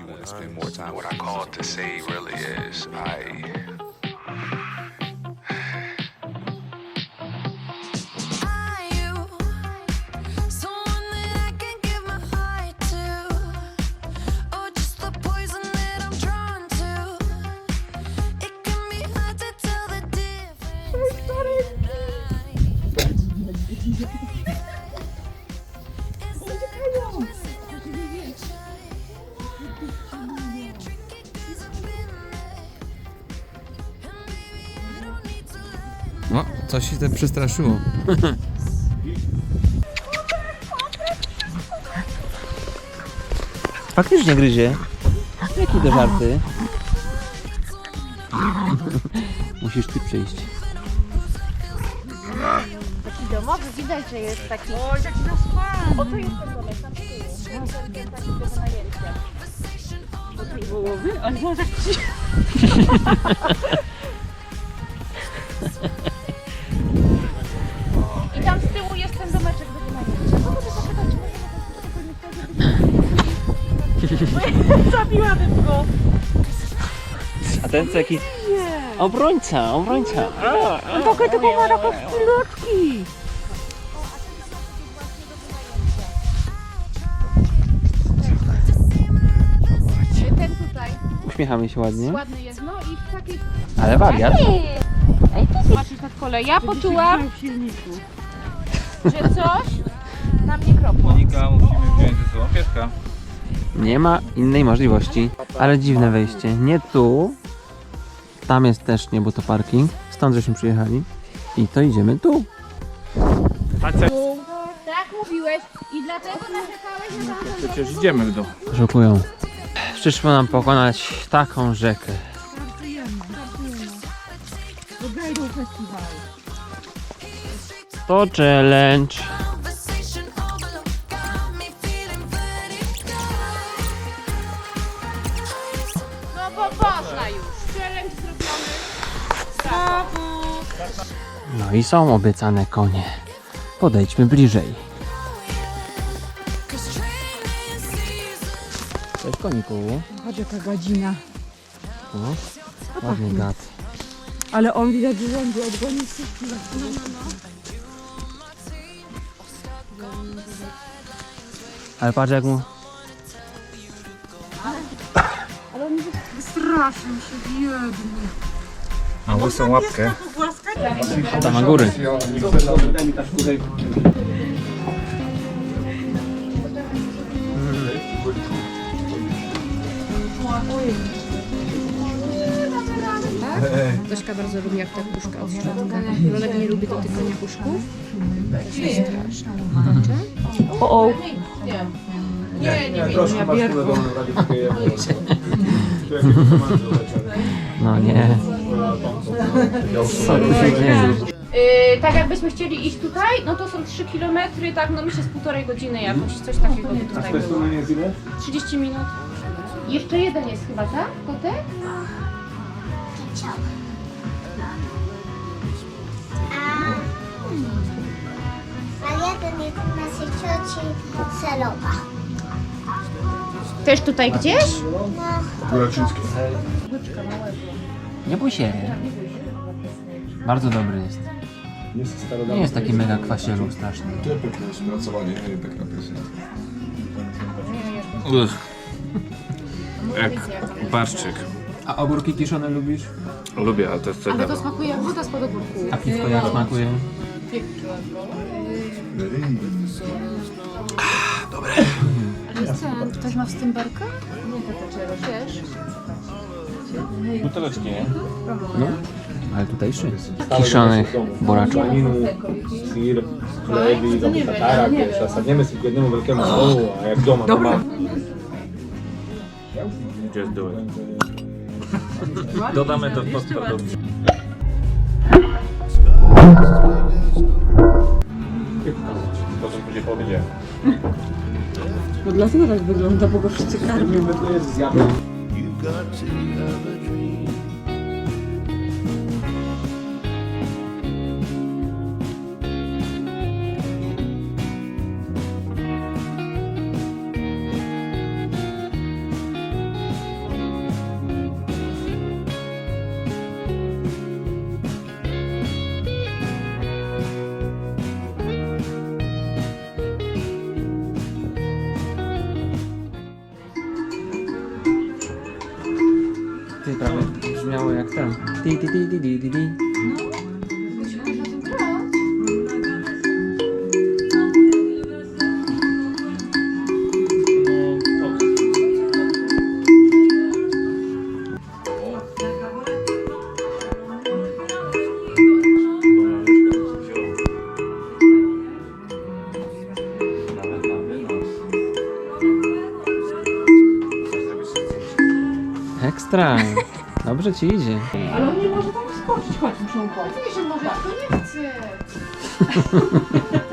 you want to spend more time. What I called to say really is I. O, coś się tam przestraszyło. Faktycznie gryzie. Jakie to żarty? Musisz ty przyjść. Taki domowy, widać, że jest taki... O, jaki nas fan! O, to jest ten domek, tam tej wołowy? Ale tak ci... Zabiłabym go! A ten co jaki... Obrońca, obrońca. Mogę tylko ma taką skrzydłeczki! Ten tutaj Uśmiechamy się ładnie. ładny jest, no i w takiej... Ale wariat. Patrzysz nad kole. Ja poczułam, że coś na mnie kropło. Monika, musimy wziąć ze sobą pieska. Nie ma innej możliwości. Ale dziwne wejście. Nie tu. Tam jest też nie, bo to parking. Stąd żeśmy przyjechali. I to idziemy tu. Tak mówiłeś i dlatego narzekałeś na tamten Przecież idziemy w dół. Szukują. Przyszło nam pokonać taką rzekę. To challenge. Można już. Challenge zrobiony. No i są obiecane konie. Podejdźmy bliżej. Cześć koniku. Chodź jaka gadzina. O, ładny gad. Ale on widać, że rządzi odgonił wszystkich. Ale patrz jak mu... Strasznie się biedny. Ma łysą łapkę. Tam na góry. Zośka bardzo lubi jak ta puszka od środka. Rolek nie lubi dotykania puszków. To się strasznie. O, o. No nie. Co tu się dzieje? Yy, tak jakbyśmy chcieli iść tutaj, no to są 3 km, tak no myślę z półtorej godziny jakoś, coś takiego by tutaj było. 30 minut. Jeszcze jeden jest chyba, tak? Kotek? A jeden jest u naszej cioci Selowa. Też tutaj gdzieś? Nie bój się. Bardzo dobry jest. Nie jest taki mega kwasielu straszny. Uch. Jak barszczyk. A ogórki kiszone lubisz? Lubię, ale to jest Ale to smakuje jak woda spod ogórku. A piwko jak smakuje? Ale jest ten, ktoś ma wstęberkę? Wiesz? Buteleczki, nie? No. Ale tutejszy. Kiszonych buraczków. sir, chleby, do tatara, wiesz, a sadniemy sobie jednemu wielkiemu stołu, a jak doma to ma. Just do it. Dodamy to w postprodukcji. To co później powiedziałem. No dlatego tak wygląda, bo go wszyscy karmią. Prawie brzmiało jak ten. Di, di, di, di, di, di, Ekstra! Dobrze ci idzie. Ale on nie może tam wskoczyć, chodź, muszą chodzić. Nie, że może, to nie chcę.